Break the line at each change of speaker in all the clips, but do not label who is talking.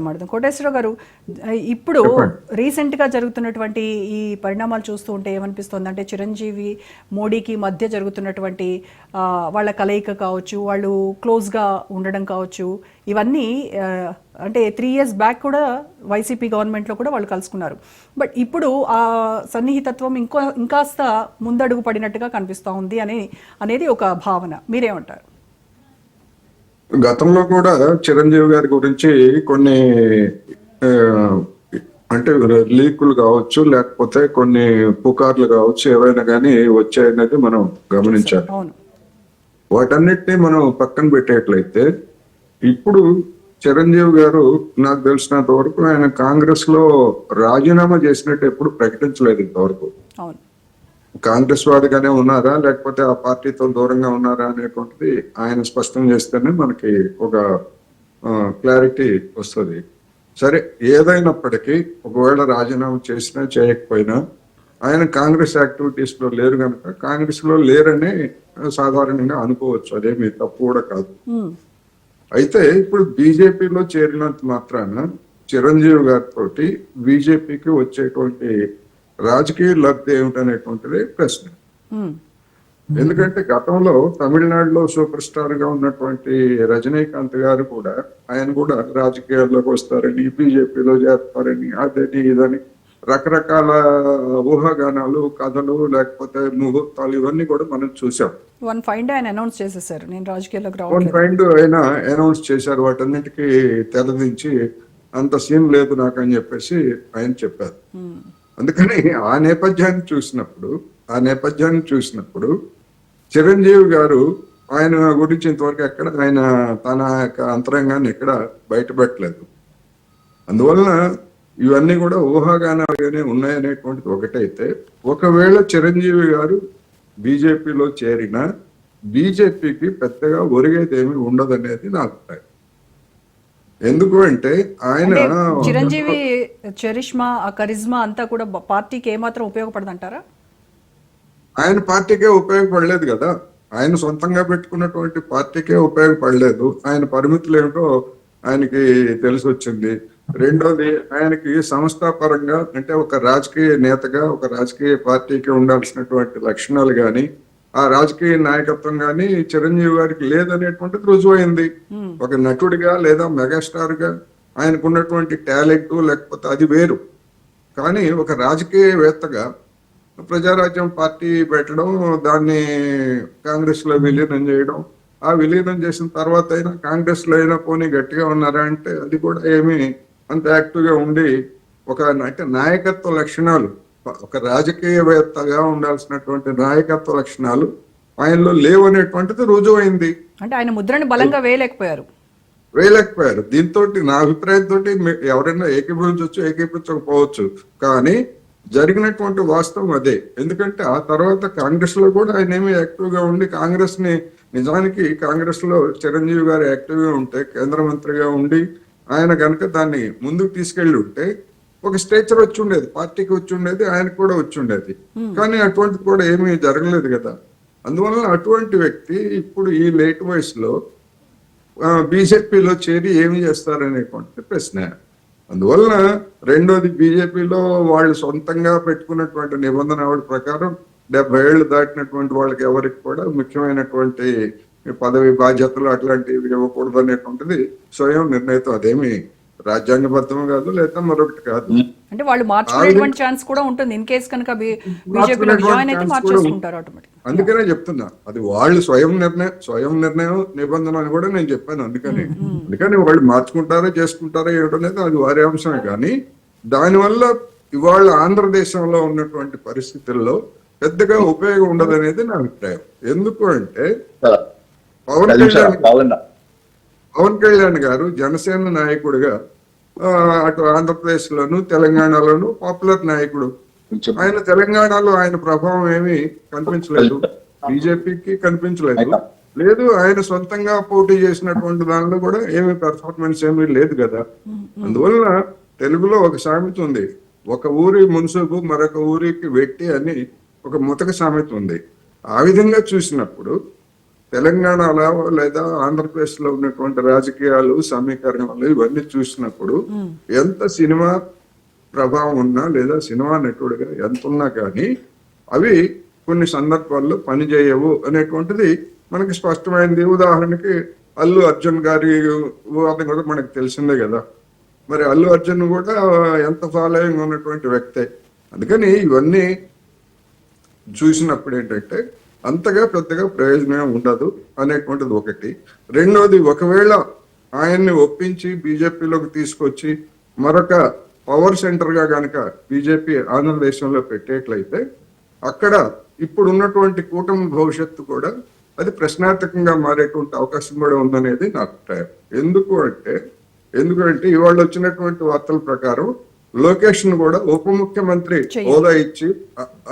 మాట్లాడదాం కోటేశ్వరరావు గారు ఇప్పుడు రీసెంట్గా జరుగుతున్నటువంటి ఈ పరిణామాలు చూస్తూ ఉంటే ఏమనిపిస్తుంది? అంటే చిరంజీవి మోడీకి మధ్య జరుగుతున్నటువంటి వాళ్ళ కలయిక కావచ్చు వాళ్ళు క్లోజ్గా ఉండడం కావచ్చు ఇవన్నీ అంటే త్రీ ఇయర్స్ బ్యాక్ కూడా వైసీపీ గవర్నమెంట్లో కూడా వాళ్ళు కలుసుకున్నారు. బట్ ఇప్పుడు ఆ సన్నిహితత్వం ఇంకో ఇంకాస్త ముందడుగు పడినట్టుగా కనిపిస్తూ ఉంది అని అనేది ఒక భావన. మీరేమంటారు?
గతంలో కూడా చిరంజీవి గారి గురించి కొన్ని అంటే లీకులు కావచ్చు లేకపోతే కొన్ని పుకార్లు కావచ్చు ఏవైనా కానీ వచ్చాయనేది మనం గమనించాలి. వాటన్నిటిని మనం పక్కన పెట్టేట్లయితే ఇప్పుడు చిరంజీవి గారు నాకు తెలిసినంత వరకు ఆయన కాంగ్రెస్లో రాజీనామా చేసినట్టు ఎప్పుడు ప్రకటించలేదు ఇంతవరకు. కాంగ్రెస్ వాదిగానే ఉన్నారా? లేకపోతే ఆ పార్టీతో దూరంగా ఉన్నారా అనేటువంటిది ఆయన స్పష్టం చేస్తేనే మనకి ఒక క్లారిటీ వస్తుంది. సరే ఏదైనప్పటికీ ఒకవేళ రాజీనామా చేసినా చేయకపోయినా ఆయన కాంగ్రెస్ యాక్టివిటీస్లో లేరు కనుక కాంగ్రెస్లో లేరని సాధారణంగా అనుకోవచ్చు. అదేమి తప్పు కూడా కాదు. అయితే ఇప్పుడు బీజేపీలో చేరినంత మాత్రాన చిరంజీవి గారితో బీజేపీకి వచ్చేటువంటి రాజకీయ లబ్ధి ఏమిటనేటువంటిది ప్రశ్న. ఎందుకంటే గతంలో తమిళనాడులో సూపర్ స్టార్గా ఉన్నటువంటి రజనీకాంత్ గారు కూడా ఆయన కూడా రాజకీయాల్లోకి వస్తారని బీజేపీలో చేస్తారని అదని ఇదని రకరకాల ఊహాగానాలు కథలు లేకపోతే ముహూర్తాలు ఇవన్నీ కూడా మనం చూసాం
వన్ ఫైవ్ డే ఆయన అనౌన్స్ చేసేసారు. నేను రాజకీయాల్లోకి
వన్ కైండ్ ఆయన అనౌన్స్ చేశారు. వాటన్నిటికీ తెరదించి అంత సీన్ లేదు నాకు అని చెప్పేసి ఆయన చెప్పారు. అందుకని ఆ నేపథ్యాన్ని చూసినప్పుడు ఆ నేపథ్యాన్ని చూసినప్పుడు చిరంజీవి గారు ఆయన గురించి ఇంతవరకు ఎక్కడ ఆయన తన యొక్క అంతరంగాన్ని ఎక్కడ బయటపెట్టలేదు. అందువలన ఇవన్నీ కూడా ఊహాగానాలుగానే ఉన్నాయనేటువంటిది ఒకటైతే ఒకవేళ చిరంజీవి గారు బీజేపీలో చేరిన బీజేపీకి పెద్దగా ఒరిగేది ఏమి ఉండదనేది నా అభిప్రాయం. ఎందుకు అంటే ఆయన
చిరంజీవి చరిష్మా ఆ కరిజ్మా అంతా కూడా పార్టీకి ఏమాత్రం ఉపయోగపడదంటారా?
ఆయన పార్టీకే ఉపయోగపడలేదు కదా. ఆయన సొంతంగా పెట్టుకున్నటువంటి పార్టీకే ఉపయోగపడలేదు. ఆయన పరిమితులు ఏమిటో ఆయనకి తెలిసి వచ్చింది రెండోది ఆయనకి సంస్థాపరంగా అంటే ఒక రాజకీయ నేతగా ఒక రాజకీయ పార్టీకి ఉండాల్సినటువంటి లక్షణాలు గాని ఆ రాజకీయ నాయకత్వం గాని చిరంజీవి గారికి లేదనేటువంటిది రుజువైంది ఒక నటుడిగా లేదా మెగాస్టార్గా ఆయనకున్నటువంటి టాలెంట్ లేకపోతే అది వేరు. కానీ ఒక రాజకీయవేత్తగా ప్రజారాజ్యం పార్టీ పెట్టడం దాన్ని కాంగ్రెస్లో విలీనం చేయడం ఆ విలీనం చేసిన తర్వాత అయినా కాంగ్రెస్లో అయినా పోనీ గట్టిగా ఉన్నారా అంటే అది కూడా ఏమి అంత యాక్టివ్గా ఉండి ఒక అంటే నాయకత్వ లక్షణాలు ఒక రాజకీయవేత్తగా ఉండాల్సినటువంటి నాయకత్వ లక్షణాలు ఆయనలో లేవనేటువంటిది రుజువైంది.
అంటే ఆయన ముద్రని బలంగా వేయలేకపోయారు.
వేయలేకపోయారు. దీంతో నా అభిప్రాయంతో ఎవరైనా ఏకీభవించవచ్చు ఏకీభవించకపోవచ్చు. కానీ జరిగినటువంటి వాస్తవం అదే. ఎందుకంటే ఆ తర్వాత కాంగ్రెస్లో కూడా ఆయన ఏమి యాక్టివ్గా ఉండి కాంగ్రెస్ని నిజానికి కాంగ్రెస్లో చిరంజీవి గారు యాక్టివ్గా ఉంటే కేంద్ర మంత్రిగా ఉండి ఆయన కనుక దాన్ని ముందుకు తీసుకెళ్ళి ఉంటే ఒక స్టేచర్ వచ్చి ఉండేది పార్టీకి వచ్చి ఉండేది ఆయనకు కూడా వచ్చి ఉండేది. కానీ అటువంటిది కూడా ఏమీ జరగలేదు కదా. అందువలన అటువంటి వ్యక్తి ఇప్పుడు ఈ లేట్ వయసులో బీజేపీలో చేరి ఏమి చేస్తారనేటువంటి ప్రశ్న. అందువలన రెండోది బీజేపీలో వాళ్ళు సొంతంగా పెట్టుకున్నటువంటి నిబంధన ప్రకారం డెబ్బై ఏళ్ళు దాటినటువంటి వాళ్ళకి ఎవరికి కూడా ముఖ్యమైనటువంటి పదవి బాధ్యతలు అట్లాంటివి ఇవ్వకూడదు అనేటువంటిది స్వయం నిర్ణయితం అదేమి రాజ్యాంగబద్ధం కాదు లేదా మరొకటి కాదు.
అంటే వాళ్ళు మార్చుకునేటువంటి ఛాన్స్ కూడా ఉంటుంది ఇన్ కేస్ కనుక బీజేపీలో జాయిన్ అయితే మార్చేసుకుంటారు ఆటోమేటిక్
అందుకనే చెప్తున్నా అది వాళ్ళు స్వయం నిర్ణయం స్వయం నిర్ణయం నిబంధన అని కూడా నేను చెప్పాను అందుకని. అందుకని వాళ్ళు మార్చుకుంటారా చేసుకుంటారా ఏమిటో అనేది అది వారి అంశమే. కానీ దానివల్ల ఇవాళ ఆంధ్రదేశంలో ఉన్నటువంటి పరిస్థితుల్లో పెద్దగా ఉపయోగం ఉండదు అనేది నా అభిప్రాయం. ఎందుకు అంటే పవన్ కళ్యాణ్ పవన్ కళ్యాణ్ గారు జనసేన నాయకుడిగా అటు ఆంధ్రప్రదేశ్ లోను తెలంగాణలోను పాపులర్ నాయకుడు. ఆయన తెలంగాణలో ఆయన ప్రభావం ఏమీ కనిపించలేదు. బీజేపీకి కనిపించలేదు. లేదు ఆయన సొంతంగా పోటీ చేసినటువంటి దానిలో కూడా ఏమీ పెర్ఫార్మెన్స్ ఏమీ లేదు కదా. అందువలన తెలుగులో ఒక సామెత ఉంది. ఒక ఊరి మున్సబు మరొక ఊరికి వెట్టి అని ఒక ముతక సామెత ఉంది. ఆ విధంగా చూసినప్పుడు తెలంగాణలో లేదా ఆంధ్రప్రదేశ్లో ఉన్నటువంటి రాజకీయాలు సమీకరణాలు ఇవన్నీ చూసినప్పుడు ఎంత సినిమా ప్రభావం ఉన్నా లేదా సినిమా నటుడుగా ఎంత ఉన్నా కానీ అవి కొన్ని సందర్భాల్లో పనిచేయవు అనేటువంటిది మనకి స్పష్టమైంది. ఉదాహరణకి అల్లు అర్జున్ గారి వివాదం కూడా మనకు తెలిసిందే కదా. మరి అల్లు అర్జున్ కూడా ఎంత ఫాలోయింగ్ ఉన్నటువంటి వ్యక్తే. అందుకని ఇవన్నీ చూసినప్పుడు ఏంటంటే అంతగా పెద్దగా ప్రయోజనం ఉండదు అనేటువంటిది ఒకటి రెండోది ఒకవేళ ఆయన్ని ఒప్పించి బీజేపీలోకి తీసుకొచ్చి మరొక పవర్ సెంటర్గా గనక బీజేపీ ఆంధ్రదేశంలో పెట్టేట్లయితే అక్కడ ఇప్పుడు ఉన్నటువంటి కూటమి భవిష్యత్తు కూడా అది ప్రశ్నార్థకంగా మారేటువంటి అవకాశం కూడా ఉందనేది నా అభిప్రాయం ఎందుకు అంటే ఎందుకంటే ఇవాళ వచ్చినటువంటి వార్తల ప్రకారం లోకేష్ను కూడా ఉప ముఖ్యమంత్రి. హోదా ఇచ్చి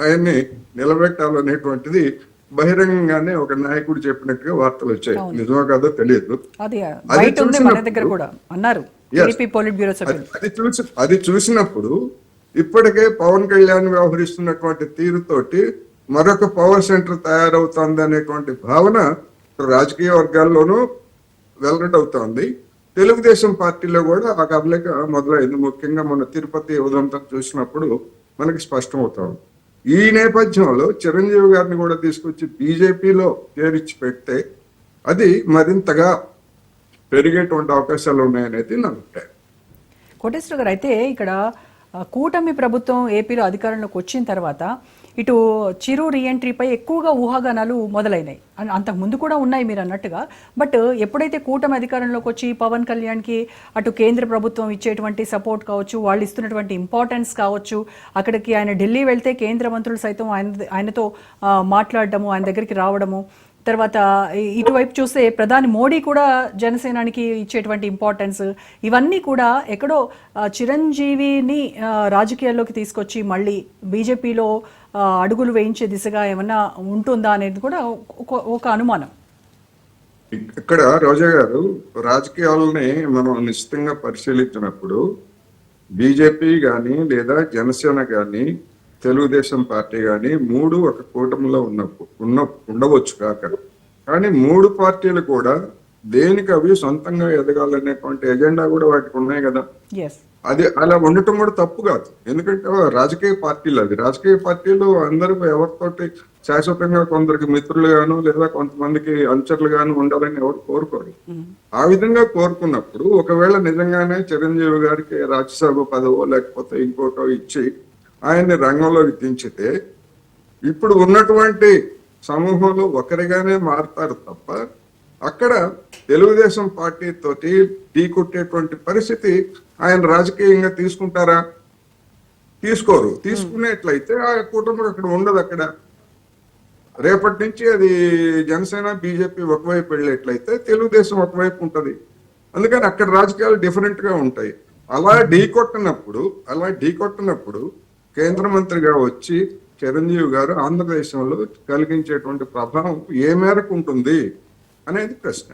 ఆయన్ని నిలబెట్టాలనేటువంటిది బహిరంగంగానే ఒక నాయకుడు చెప్పినట్టుగా వార్తలు వచ్చాయి. నిజమో కాదో తెలియదు.
అది ఉంది
చూసినప్పుడు- చూసి అది ఇప్పటికే పవన్ కళ్యాణ్ వ్యవహరిస్తున్నటువంటి తీరుతోటి మరొక పవర్ సెంటర్ తయారవుతోంది అనేటువంటి భావన రాజకీయ వర్గాల్లోనూ వెల్లడవుతోంది తెలుగుదేశం పార్టీలో కూడా ఆ కదలిక మొదలైంది. ముఖ్యంగా మన తిరుపతి ఉదంతం చూసినప్పుడు మనకి స్పష్టమవుతోంది. ఈ నేపథ్యంలో చిరంజీవి గారిని కూడా తీసుకొచ్చి బీజేపీలో చేర్చి పెడితే అది మరింతగా పెరిగేటువంటి అవకాశాలు ఉన్నాయనేది నా అభిప్రాయం.
కోటేశ్వర గారు అయితే ఇక్కడ కూటమి ప్రభుత్వం ఏపీలో అధికారంలోకి వచ్చిన తర్వాత ఇటు చిరు రీఎంట్రీపై ఎక్కువగా ఊహాగానాలు మొదలైనాయి. అంతకు ముందు కూడా ఉన్నాయి మీరు అన్నట్టుగా. బట్ ఎప్పుడైతే కూటమి అధికారంలోకి వచ్చి పవన్ కళ్యాణ్కి అటు కేంద్ర ప్రభుత్వం ఇచ్చేటువంటి సపోర్ట్ కావచ్చు వాళ్ళు ఇస్తున్నటువంటి ఇంపార్టెన్స్ కావచ్చు అక్కడికి ఆయన ఢిల్లీ వెళ్తే కేంద్ర మంత్రులు సైతం ఆయన ఆయనతో మాట్లాడటము మాట్లాడడము ఆయన దగ్గరికి రావడము. తర్వాత ఇటువైపు చూస్తే ప్రధాని మోడీ కూడా జనసేనానికి ఇచ్చేటువంటి ఇంపార్టెన్స్. ఇవన్నీ కూడా ఎక్కడో చిరంజీవిని రాజకీయాల్లోకి తీసుకొచ్చి మళ్ళీ బీజేపీలో అడుగులు వేయించే దిశగా ఏమన్నా ఉంటుందా అనేది కూడా ఒక- అనుమానం.
ఇక్కడ రోజా గారు రాజకీయాలని మనం నిశ్చితంగా పరిశీలించినప్పుడు బీజేపీ గాని లేదా జనసేన గాని తెలుగుదేశం పార్టీ గాని మూడు ఒక కూటమిలో ఉన్న ఉన్న ఉండవచ్చు కాక. కానీ మూడు పార్టీలు కూడా దేనికి అవి సొంతంగా ఎదగాలనేటువంటి ఎజెండా కూడా వాటికి ఉన్నాయి కదా. అది అలా ఉండటం కూడా తప్పు కాదు. ఎందుకంటే రాజకీయ పార్టీలు అది రాజకీయ పార్టీలు అందరూ ఎవరితోటి శాశ్వతంగా కొందరికి మిత్రులుగాను లేదా కొంతమందికి అనుచరులుగాను ఉండాలని ఎవరు కోరుకోరు. ఆ విధంగా కోరుకున్నప్పుడు ఒకవేళ నిజంగానే చిరంజీవి గారికి రాజ్యసభ పదవో లేకపోతే ఇంకోటో ఇచ్చి ఆయన్ని రంగంలోకి దించితే ఇప్పుడు ఉన్నటువంటి సమూహంలో ఒకరిగానే మారుతారు తప్ప అక్కడ తెలుగుదేశం పార్టీ తోటి ఢీ కొట్టేటువంటి పరిస్థితి ఆయన రాజకీయంగా తీసుకుంటారా? తీసుకోరు. తీసుకునేట్లయితే ఆ కూటమి అక్కడ ఉండదు అక్కడ. రేపటి నుంచి అది జనసేన బీజేపీ ఒకవైపు వెళ్ళేట్లయితే తెలుగుదేశం ఒకవైపు ఉంటుంది. అందుకని అక్కడ రాజకీయాలు డిఫరెంట్గా ఉంటాయి. అలా ఢీ కొట్టినప్పుడు అలా ఢీ కొట్టినప్పుడు కేంద్ర మంత్రిగా వచ్చి చిరంజీవి గారు ఆంధ్రదేశంలో కలిగించేటువంటి ప్రభావం ఏ మేరకు ఉంటుంది అనేది ప్రశ్న.